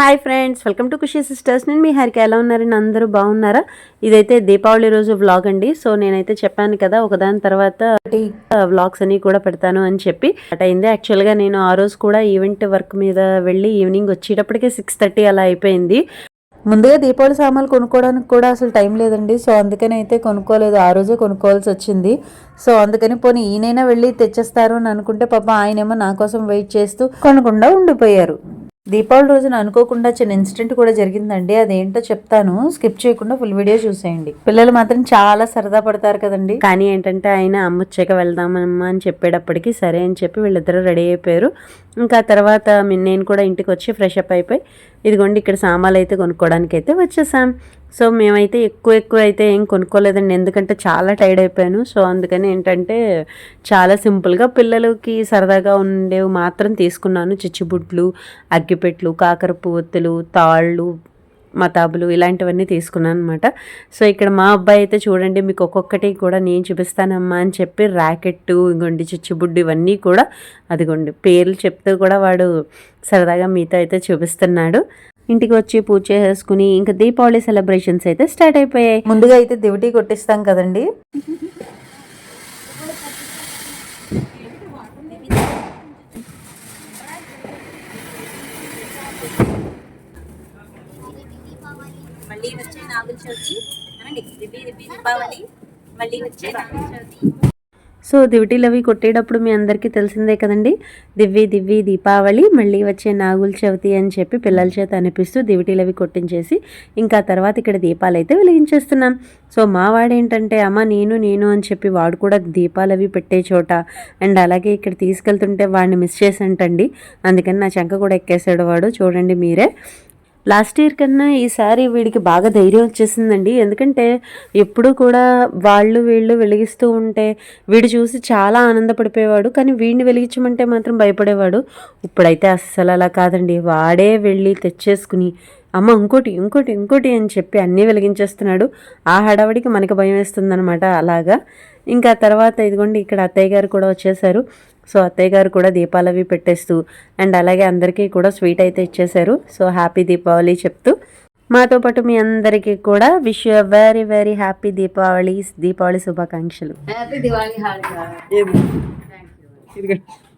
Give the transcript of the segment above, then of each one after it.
Hi friends welcome to Khushi sisters. నేను మీ హరికి. ఎలా ఉన్నారని అందరూ బాగున్నారా? ఇదైతే దీపావళి రోజు వ్లాగ్ అండి. సో నేనైతే చెప్పాను కదా ఒకదాని తర్వాత వ్లాగ్స్ అన్ని కూడా పెడతాను అని చెప్పి. అట్ అయింది. యాక్చువల్గా నేను ఆ రోజు కూడా ఈవెంట్ వర్క్ మీద వెళ్ళి ఈవినింగ్ వచ్చేటప్పటికే సిక్స్ థర్టీ అలా అయిపోయింది. ముందుగా దీపావళి సామాన్లు కొనుక్కోవడానికి కూడా అసలు టైం లేదండి. సో అందుకని అయితే కొనుక్కోలేదు. ఆ రోజే కొనుక్కోవాల్సి వచ్చింది. సో అందుకని పోనీ ఈయనైనా వెళ్ళి తెచ్చేస్తారు అని అనుకుంటే పాప ఆయనేమో నా కోసం వెయిట్ చేస్తూ కొనకుండా ఉండిపోయారు. దీపావళి రోజున అనుకోకుండా చిన్న ఇన్సిడెంట్ కూడా జరిగిందండి. అదేంటో చెప్తాను. స్కిప్ చేయకుండా ఫుల్ వీడియో చూసేయండి. పిల్లలు మాత్రం చాలా సరదా పడతారు కదండి. కానీ ఏంటంటే ఆయన అమ్మొచ్చాక వెళ్దామమ్మా అని చెప్పేటప్పటికి సరే అని చెప్పి వీళ్ళిద్దరూ రెడీ అయిపోయారు. ఇంకా తర్వాత నేను కూడా ఇంటికి వచ్చి ఫ్రెష్ అప్ అయిపోయి ఇదిగోండి ఇక్కడ సామాన్లు అయితే కొనుక్కోవడానికి అయితే వచ్చేసాం. సో మేమైతే ఎక్కువ ఎక్కువ అయితే ఏం కొనుక్కోలేదండి. ఎందుకంటే చాలా టైర్డ్ అయిపోయాను. సో అందుకని ఏంటంటే చాలా సింపుల్గా పిల్లలకి సరదాగా ఉండేవి మాత్రం తీసుకున్నాను. చిచ్చుబుడ్లు అగ్గిపెట్లు కాకర పువ్వొత్తులు తాళ్ళు మతాబులు ఇలాంటివన్నీ తీసుకున్నాను అనమాట సో ఇక్కడ మా అబ్బాయి అయితే చూడండి మీకు ఒక్కొక్కటి కూడా నేను చూపిస్తానమ్మా అని చెప్పి ర్యాకెట్ ఇంకోండి చిచ్చుబుడ్డు ఇవన్నీ కూడా అదిగోండి పేర్లు చెప్తూ కూడా వాడు సరదాగా మీతో అయితే చూపిస్తున్నాడు. ఇంటికి వచ్చి పూజ చేసుకుని ఇంకా దీపావళి సెలబ్రేషన్స్ అయితే స్టార్ట్ అయిపోయాయి. ముందుగా అయితే దివిటీ కొట్టిస్తాం కదండి. మళ్ళీ వచ్చే నాగుల చవితి. దీపావళి. మళ్ళీ వచ్చే నాగుల చవితి. సో దివిటీలు అవి కొట్టేటప్పుడు మీ అందరికీ తెలిసిందే కదండి. దివ్వి దివ్వి దీపావళి మళ్ళీ వచ్చే నాగుల చవితి అని చెప్పి పిల్లల చేత అనిపిస్తూ దివిటీలు అవి కొట్టించేసి ఇంకా తర్వాత ఇక్కడ దీపాలు అయితే వెలిగించేస్తున్నాం. సో మా వాడేంటంటే అమ్మ నేను నేను అని చెప్పి వాడు కూడా దీపాలు అవి పెట్టే చోట అండ్ అలాగే ఇక్కడ తీసుకెళ్తుంటే వాడిని మిస్ చేసి అంటండి అందుకని నా చంక కూడా ఎక్కేసాడు వాడు. చూడండి మీరే. లాస్ట్ ఇయర్ కన్నా ఈసారి వీడికి బాగా ధైర్యం వచ్చేసిందండి. ఎందుకంటే ఎప్పుడు కూడా వాళ్ళు వీళ్ళు వెలిగిస్తూ ఉంటే వీడు చూసి చాలా ఆనందపడిపోయేవాడు కానీ వీడిని వెలిగించమంటే మాత్రం భయపడేవాడు. ఇప్పుడైతే అస్సలు అలా కాదండి. వాడే వెళ్ళి తెచ్చేసుకుని అమ్మ ఇంకోటి ఇంకోటి ఇంకోటి అని చెప్పి అన్నీ వెలిగించేస్తున్నాడు. ఆ హడావిడికి మనకి భయం వేస్తుందనమాట అలాగా. ఇంకా తర్వాత ఇదిగోండి ఇక్కడ అత్తయ్య గారు కూడా వచ్చేసారు. సో అత్తయ్య గారు కూడా దీపాలు అవి పెట్టేస్తూ అండ్ అలాగే అందరికీ కూడా స్వీట్ అయితే ఇచ్చేశారు. సో హ్యాపీ దీపావళి చెప్తూ. మాతో పాటు మీ అందరికీ కూడా wish you very very happy Deepavali Deepavali శుభాకాంక్షలు. హ్యాపీ దివాళీ హారిక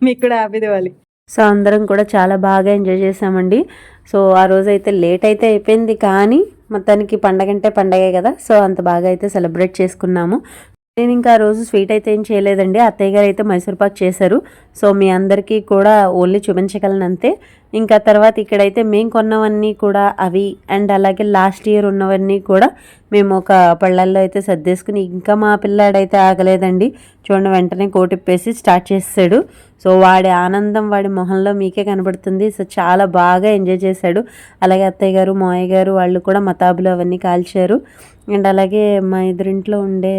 మీకు కూడా హ్యాపీ దివాలి సో అందరం కూడా చాలా బాగా ఎంజాయ్ చేసామండి. సో ఆ రోజు అయితే లేట్ అయితే అయిపోయింది కానీ మొత్తానికి పండగ అంటే పండగే కదా సో అంత బాగా అయితే సెలబ్రేట్ చేసుకున్నాము. నేను ఇంకా రోజు స్వీట్ అయితే ఏం చేయలేదండి. అత్తయ్య గారు అయితే మైసూర్పాక్ చేశారు. సో మీ అందరికీ కూడా ఓన్లీ చూపించగలను అంతే ఇంకా తర్వాత ఇక్కడైతే మేము కొన్నవన్నీ కూడా అవి అండ్ అలాగే లాస్ట్ ఇయర్ ఉన్నవన్నీ కూడా మేము ఒక పళ్ళల్లో అయితే సర్దేసుకుని ఇంకా మా పిల్లాడైతే ఆగలేదండి. చూడండి వెంటనే కోటిప్పేసి స్టార్ట్ చేసాడు సో వాడి ఆనందం వాడి మొహంలో మీకే కనబడుతుంది. సో చాలా బాగా ఎంజాయ్ చేశాడు. అలాగే అత్తయ్య గారు మావయ్య గారు వాళ్ళు కూడా మతాబులు అవన్నీ కాల్చారు. అండ్ అలాగే మా ఎదురింట్లో ఉండే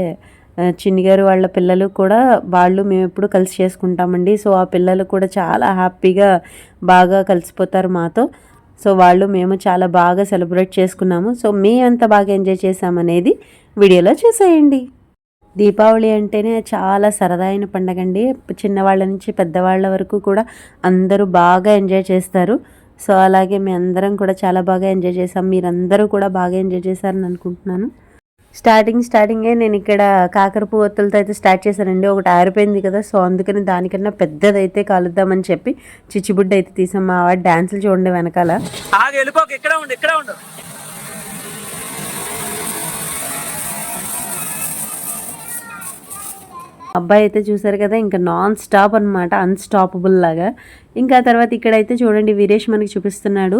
చిన్నిగారు వాళ్ళ పిల్లలు కూడా వాళ్ళు మేము ఎప్పుడు కలిసి చేసుకుంటామండి. సో ఆ పిల్లలు కూడా చాలా హ్యాపీగా బాగా కలిసిపోతారు మాతో. సో వాళ్ళు మేము చాలా బాగా సెలబ్రేట్ చేసుకున్నాము. సో మేమంత బాగా ఎంజాయ్ చేసామనేది వీడియోలో చూసేయండి. దీపావళి అంటేనే చాలా సరదాయిన పండగ అండి చిన్నవాళ్ళ నుంచి పెద్దవాళ్ళ వరకు కూడా అందరూ బాగా ఎంజాయ్ చేస్తారు. సో అలాగే మీ అందరం కూడా చాలా బాగా ఎంజాయ్ చేసాం మీరందరూ కూడా బాగా ఎంజాయ్ చేశారని అనుకుంటున్నాను. స్టార్టింగ్ స్టార్టింగే నేను ఇక్కడ కాకర పువ్వొత్తులతో అయితే స్టార్ట్ చేశానండి. ఒకటి ఆరిపోయింది కదా సో అందుకని దానికన్నా పెద్దదైతే కాలుద్దామని చెప్పి చిచ్చుబుడ్డ అయితే తీసాం. మా వాడు డ్యాన్సులు చూడండి వెనకాల. ఆగి వెళ్ళిపోక ఇక్కడ ఉండు ఇక్కడ ఉండు. అబ్బాయి అయితే చూసారు కదా ఇంకా నాన్ స్టాప్ అనమాట అన్స్టాపబుల్ లాగా. ఇంకా తర్వాత ఇక్కడైతే చూడండి వీరేష్ మనకి చూపిస్తున్నాడు.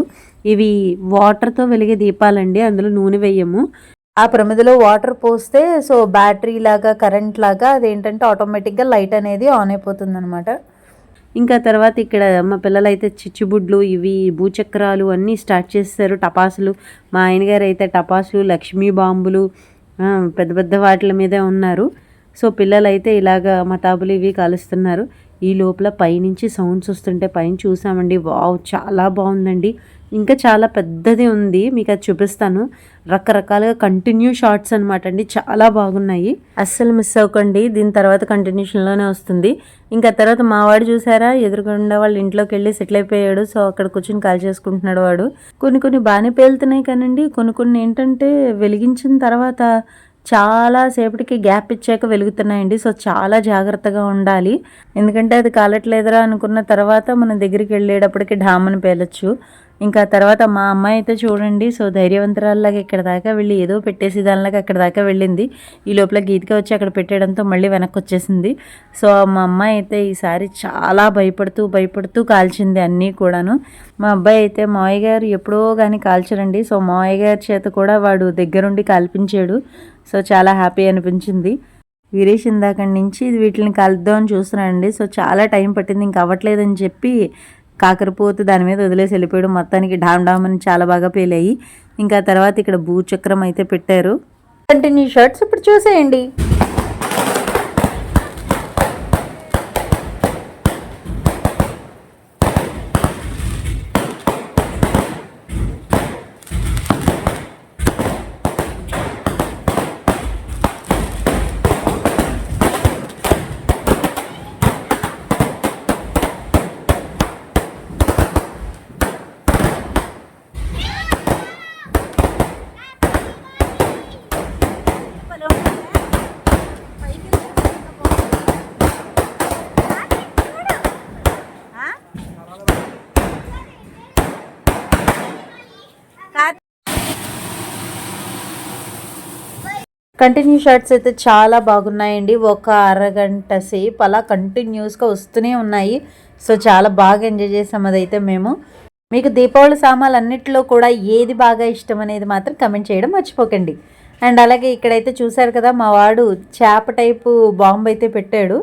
ఇవి వాటర్తో వెలిగే దీపాలండి అందులో నూనె వేయము. ఆ ప్రమిదలో వాటర్ పోస్తే సో బ్యాటరీ లాగా కరెంట్ లాగా అదేంటంటే ఆటోమేటిక్గా లైట్ అనేది ఆన్ అయిపోతుంది అనమాట ఇంకా తర్వాత ఇక్కడ మా పిల్లలు అయితే చిచ్చుబుడ్లు ఇవి భూచక్రాలు అన్నీ స్టార్ట్ చేస్తారు టపాసులు మా ఆయనగారు అయితే టపాసులు లక్ష్మీ బాంబులు పెద్ద పెద్ద వాటి మీదే ఉన్నారు. సో పిల్లలు అయితే ఇలాగ మతాబులు ఇవి కాలుస్తున్నారు. ఈ లోపల పైనుంచి సౌండ్స్ వస్తుంటే పైన చూసామండి. వావ్ చాలా బాగుందండి. ఇంకా చాలా పెద్దది ఉంది. మీకు అది చూపిస్తాను. రకరకాలుగా కంటిన్యూ షార్ట్స్ అనమాట అండి. చాలా బాగున్నాయి. అస్సలు మిస్ అవ్వకండి. దీని తర్వాత కంటిన్యూషన్లోనే వస్తుంది. ఇంకా తర్వాత మావాడు చూసారా? ఎదురుగుండా వాళ్ళ ఇంట్లోకి వెళ్ళి సెటిల్ అయిపోయాడు. సో అక్కడ కూర్చొని కాల్ చేసుకుంటున్నాడు వాడు. కొన్ని కొన్ని బాగానే పేలుతున్నాయి కానండి. కొన్ని కొన్ని ఏంటంటే వెలిగించిన తర్వాత చాలా సేపటికి గ్యాప్ ఇచ్చాక వెలుగుతున్నాయండి. సో చాలా జాగ్రత్తగా ఉండాలి. ఎందుకంటే అది కాలట్లేదురా అనుకున్న తర్వాత మన దగ్గరికి వెళ్ళేటప్పటికి ఢామను పేలొచ్చు. ఇంకా తర్వాత మా అమ్మాయి అయితే చూడండి సో ధైర్యవంతరాల్లాగా ఇక్కడ దాకా వెళ్ళి ఏదో పెట్టేసి దానిలాగా అక్కడ దాకా వెళ్ళింది. ఈ లోపల గీతిక వచ్చి అక్కడ పెట్టేయడంతో మళ్ళీ వెనక్కి వచ్చేసింది. సో మా అమ్మాయి అయితే ఈసారి చాలా భయపడుతూ భయపడుతూ కాల్చింది అన్నీ కూడాను. మా అబ్బాయి అయితే మావయ్య గారు ఎప్పుడో కానీ కాల్చరండి సో మావయ్య గారి చేత కూడా వాడు దగ్గరుండి కాల్పించాడు. సో చాలా హ్యాపీ అనిపించింది. వీరేష్ ఇందాక నుంచి వీటిని కలుద్దామని చూస్తున్నానండి సో చాలా టైం పట్టింది ఇంక అవ్వట్లేదని చెప్పి కాకరపోతు దాని మీద వదిలేసి వెళ్ళిపోయాడు. మొత్తానికి డామ్ డామ్ అని చాలా బాగా పేలాయి ఇంకా తర్వాత ఇక్కడ భూచక్రం అయితే పెట్టారు. కంటిన్యూ షర్ట్స్ ఇప్పుడు చూసేయండి. కంటిన్యూ షార్ట్స్ అయితే చాలా బాగున్నాయండి. ఒక అరగంట సేపు అలా కంటిన్యూస్గా వస్తూనే ఉన్నాయి. సో చాలా బాగా ఎంజాయ్ చేసాం అదైతే మేము. మీకు దీపావళి సామాన్లు అన్నిటిలో కూడా ఏది బాగా ఇష్టం అనేది మాత్రం కమెంట్ చేయడం మర్చిపోకండి. అండ్ అలాగే ఇక్కడైతే చూశారు కదా మా వాడు చేప టైపు బాంబు అయితే పెట్టాడు.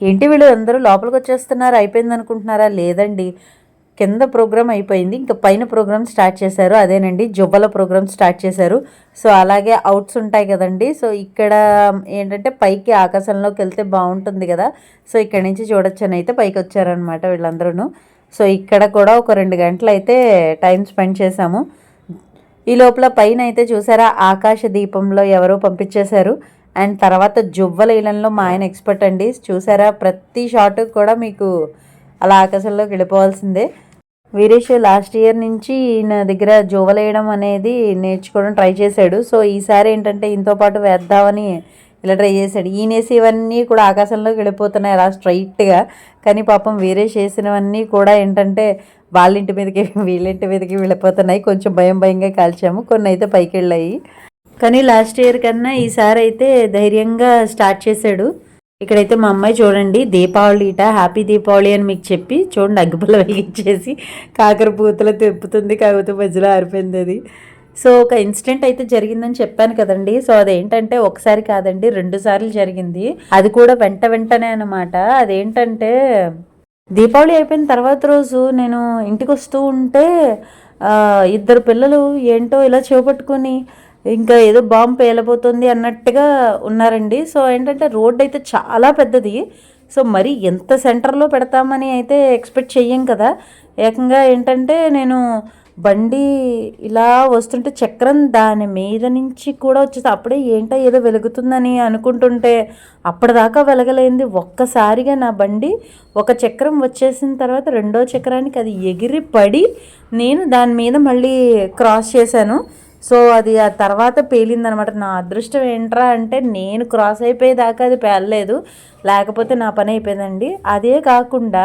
ఏంటి వీళ్ళు అందరూ లోపలికి వచ్చేస్తున్నారు అయిపోయింది అనుకుంటున్నారా లేదండి. కింద ప్రోగ్రామ్ అయిపోయింది. ఇంకా పైన ప్రోగ్రామ్ స్టార్ట్ చేశారు. అదేనండి జువ్వల ప్రోగ్రామ్ స్టార్ట్ చేశారు. సో అలాగే అవుట్స్ ఉంటాయి కదండి. సో ఇక్కడ ఏంటంటే పైకి ఆకాశంలోకి వెళ్తే బాగుంటుంది కదా. సో ఇక్కడ నుంచి చూడొచ్చని అయితే పైకి వచ్చారనమాట వీళ్ళందరూ సో ఇక్కడ కూడా ఒక రెండు గంటలు అయితే టైం స్పెండ్ చేశాము. ఈ లోపల పైన అయితే చూసారా ఆకాశ దీపంలో ఎవరో పంపించేశారు. అండ్ తర్వాత జువ్వల ఇళ్ళల్లో మా ఆయన ఎక్స్పర్ట్ అండి. చూసారా ప్రతి షాట్ కూడా మీకు అలా ఆకాశంలోకి వెళ్ళిపోవాల్సిందే. వీరేష్ లాస్ట్ ఇయర్ నుంచి ఈయన దగ్గర జోవలేయడం అనేది నేర్చుకోవడం ట్రై చేశాడు. సో ఈసారి ఏంటంటే ఈయనతో పాటు వేద్దామని ఇలా ట్రై చేశాడు. ఈయనేసి ఇవన్నీ కూడా ఆకాశంలోకి వెళ్ళిపోతున్నాయి అలా స్ట్రైట్గా. కానీ పాపం వీరేష్ వేసినవన్నీ కూడా ఏంటంటే వాళ్ళ ఇంటి మీదకి వీళ్ళింటి మీదకి వెళ్ళిపోతున్నాయి. కొంచెం భయం భయంగా కాల్చాము. కొన్ని అయితే పైకి వెళ్ళాయి కానీ లాస్ట్ ఇయర్ కన్నా ఈసారి అయితే ధైర్యంగా స్టార్ట్ చేశాడు. ఇక్కడైతే మా అమ్మాయి చూడండి దీపావళి ఇట హ్యాపీ దీపావళి అని మీకు చెప్పి చూడండి అగ్గిపల్ల వెలిగించేసి కాకరపూతలు తెప్పుతుంది కాకపోతే మధ్యలో ఆరిపోయింది అది. సో ఒక ఇన్సిడెంట్ అయితే జరిగిందని చెప్పాను కదండి. సో అదేంటంటే ఒకసారి కాదండి రెండు సార్లు జరిగింది. అది కూడా వెంట వెంటనే అనమాట అదేంటంటే దీపావళి అయిపోయిన తర్వాత రోజు నేను ఇంటికి వస్తూ ఉంటే ఇద్దరు పిల్లలు ఏంటో ఇలా చేపట్టుకుని ఇంకా ఏదో బాంబు పేలబోతుంది అన్నట్టుగా ఉన్నారండి. సో ఏంటంటే రోడ్ అయితే చాలా పెద్దది. సో మరి ఎంత సెంటర్లో పెడతామని అయితే ఎక్స్పెక్ట్ చెయ్యం కదా. ఏకంగా ఏంటంటే నేను బండి ఇలా వస్తుంటే చక్రం దాని మీద నుంచి కూడా వచ్చేసి అప్పుడే ఏంటో ఏదో వెలుగుతుందని అనుకుంటుంటే అప్పటిదాకా వెలగలేంది ఒక్కసారిగా నా బండి ఒక చక్రం వచ్చేసిన తర్వాత రెండో చక్రానికి అది ఎగిరి పడి నేను దాని మీద మళ్ళీ క్రాస్ చేశాను. సో అది ఆ తర్వాత పేలిందనమాట. నా అదృష్టం ఏంట్రా అంటే నేను క్రాస్ అయిపోయేదాకా అది పేలలేదు. లేకపోతే నా పని అయిపోయిందండి. అదే కాకుండా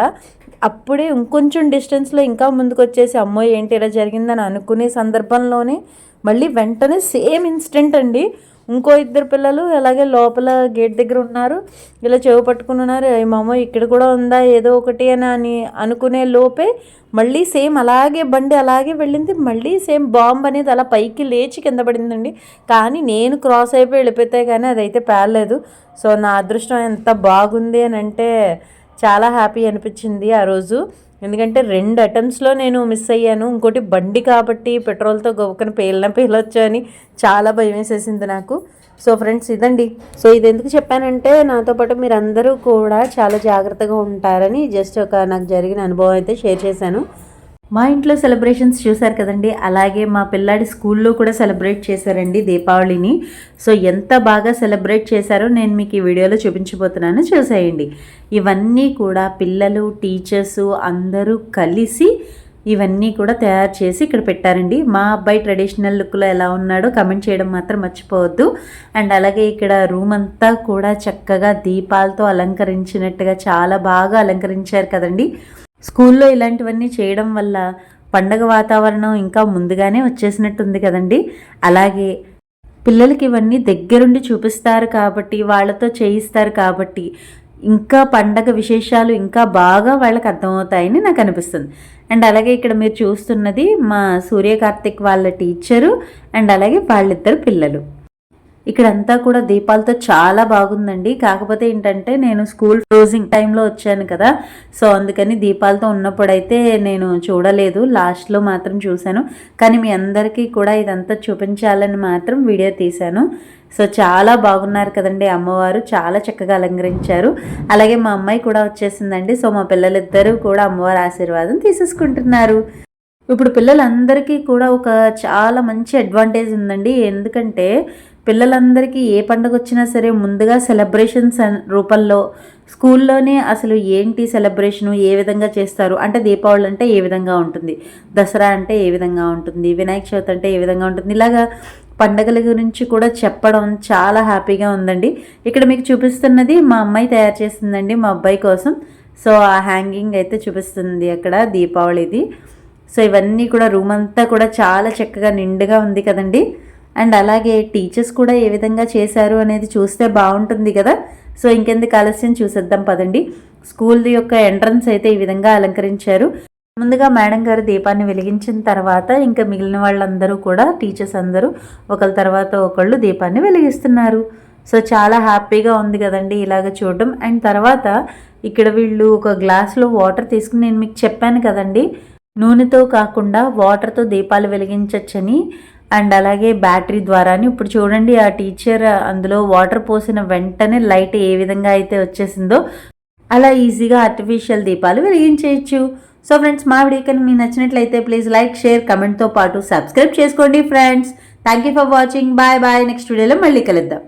అప్పుడే ఇంకొంచెం డిస్టెన్స్లో ఇంకా ముందుకు వచ్చేసి అమ్మో ఏంటి ఇలా జరిగిందని అనుకునే సందర్భంలోనే మళ్ళీ వెంటనే సేమ్ ఇన్స్టెంట్ అండి. ఇంకో ఇద్దరు పిల్లలు అలాగే లోపల గేట్ దగ్గర ఉన్నారు. ఇలా చెవి పట్టుకుని ఉన్నారు. "ఏ మామో ఇక్కడ కూడా ఉందా ఏదో ఒకటి అని అని అనుకునే లోపే మళ్ళీ సేమ్ అలాగే బండి అలాగే వెళ్ళింది. మళ్ళీ సేమ్ బాంబ్ అనేది అలా పైకి లేచి కింద పడిందండి. కానీ నేను క్రాస్ అయిపోయి వెళ్ళిపోతే కానీ అదైతే పేలలేదు. సో నా అదృష్టం ఎంత బాగుంది అని అంటే చాలా హ్యాపీ అనిపించింది ఆ రోజు. ఎందుకంటే రెండు అటెంప్ట్స్లో నేను మిస్ అయ్యాను. ఇంకోటి బండి కాబట్టి పెట్రోల్తో గొప్పకన పేలిన పేలొచ్చు అని చాలా భయం వేసేసింది నాకు. సో ఫ్రెండ్స్ ఇదండి. సో ఇది ఎందుకు చెప్పానంటే నాతో పాటు మీరందరూ కూడా చాలా జాగ్రత్తగా ఉంటారని జస్ట్ ఒక నాకు జరిగిన అనుభవం అయితే షేర్ చేశాను. మా ఇంట్లో సెలబ్రేషన్స్ చూశారు కదండి. అలాగే మా పిల్లాడి స్కూల్లో కూడా సెలబ్రేట్ చేశారండి దీపావళిని. సో ఎంత బాగా సెలబ్రేట్ చేశారో నేను మీకు ఈ వీడియోలో చూపించబోతున్నాను. చూసేయండి. ఇవన్నీ కూడా పిల్లలు టీచర్స్ అందరూ కలిసి ఇవన్నీ కూడా తయారు చేసి ఇక్కడ పెట్టారండి. మా అబ్బాయి ట్రెడిషనల్ లుక్లో ఎలా ఉన్నాడో కమెంట్ చేయడం మాత్రం మర్చిపోవద్దు. అండ్ అలాగే ఇక్కడ రూమ్ అంతా కూడా చక్కగా దీపాలతో అలంకరించినట్టుగా చాలా బాగా అలంకరించారు కదండి. స్కూల్లో ఇలాంటివన్నీ చేయడం వల్ల పండగ వాతావరణం ఇంకా ముందుగానే వచ్చేసినట్టుంది కదండి. అలాగే పిల్లలకి ఇవన్నీ దగ్గరుండి చూపిస్తారు కాబట్టి వాళ్ళతో చేయిస్తారు కాబట్టి ఇంకా పండగ విశేషాలు ఇంకా బాగా వాళ్ళకి అర్థమవుతాయని నాకు అనిపిస్తుంది. అండ్ అలాగే ఇక్కడ మీరు చూస్తున్నది మా సూర్యకార్తిక్ వాళ్ళ టీచరు అండ్ అలాగే వాళ్ళిద్దరు పిల్లలు. ఇక్కడంతా కూడా దీపాలతో చాలా బాగుందండి. కాకపోతే ఏంటంటే నేను స్కూల్ క్లోజింగ్ టైంలో వచ్చాను కదా. సో అందుకని దీపాలతో ఉన్నప్పుడైతే నేను చూడలేదు. లాస్ట్లో మాత్రం చూశాను. కానీ మీ అందరికీ కూడా ఇదంతా చూపించాలని మాత్రం వీడియో తీశాను. సో చాలా బాగున్నారు కదండి అమ్మవారు. చాలా చక్కగా అలంకరించారు. అలాగే మా అమ్మాయి కూడా వచ్చేసిందండి. సో మా పిల్లలిద్దరూ కూడా అమ్మవారి ఆశీర్వాదం తీసేసుకుంటున్నారు. ఇప్పుడు పిల్లలందరికీ కూడా ఒక చాలా మంచి అడ్వాంటేజ్ ఉందండి. ఎందుకంటే పిల్లలందరికీ ఏ పండుగ వచ్చినా సరే ముందుగా సెలబ్రేషన్స్ రూపంలో స్కూల్లోనే అసలు ఏంటి సెలబ్రేషను ఏ విధంగా చేస్తారు? అంటే దీపావళి అంటే ఏ విధంగా ఉంటుంది? దసరా అంటే ఏ విధంగా ఉంటుంది? వినాయక చవితి అంటే ఏ విధంగా ఉంటుంది? ఇలాగా పండగల గురించి కూడా చెప్పడం చాలా హ్యాపీగా ఉందండి. ఇక్కడ మీకు చూపిస్తున్నది మా అమ్మాయి తయారు చేసిందండి మా అబ్బాయి కోసం. సో ఆ హ్యాంగింగ్ అయితే చూపిస్తుంది అక్కడ దీపావళిది. సో ఇవన్నీ కూడా రూమ్ అంతా కూడా చాలా చక్కగా నిండుగా ఉంది కదండి. అండ్ అలాగే టీచర్స్ కూడా ఏ విధంగా చేశారు అనేది చూస్తే బాగుంటుంది కదా. సో ఇంకెందుకు ఆలస్యం చూసేద్దాం పదండి. స్కూల్ యొక్క ఎంట్రన్స్ అయితే ఈ విధంగా అలంకరించారు. ముందుగా మేడం గారు దీపాన్ని వెలిగించిన తర్వాత ఇంకా మిగిలిన వాళ్ళందరూ కూడా టీచర్స్ అందరూ ఒకళ్ళ తర్వాత ఒకళ్ళు దీపాన్ని వెలిగిస్తున్నారు. సో చాలా హ్యాపీగా ఉంది కదండి ఇలాగ చూడడం. అండ్ తర్వాత ఇక్కడ వీళ్ళు ఒక గ్లాస్లో వాటర్ తీసుకుని నేను మీకు చెప్పాను కదండి. నూనెతో కాకుండా వాటర్తో దీపాలు వెలిగించవచ్చని అండ్ అలాగే బ్యాటరీ ద్వారాని ఇప్పుడు చూడండి ఆ టీచర్ అందులో వాటర్ పోసిన వెంటనే లైట్ ఏ విధంగా అయితే వచ్చేసిందో అలా ఈజీగా ఆర్టిఫిషియల్ దీపాలు వెలిగించేయచ్చు. సో ఫ్రెండ్స్ మా వీడియో కానీ మీకు నచ్చినట్లయితే ప్లీజ్ లైక్ షేర్ కమెంట్తో పాటు సబ్స్క్రైబ్ చేసుకోండి friends. Thank you for watching bye bye next వీడియోలో మళ్ళీ కలుద్దాం.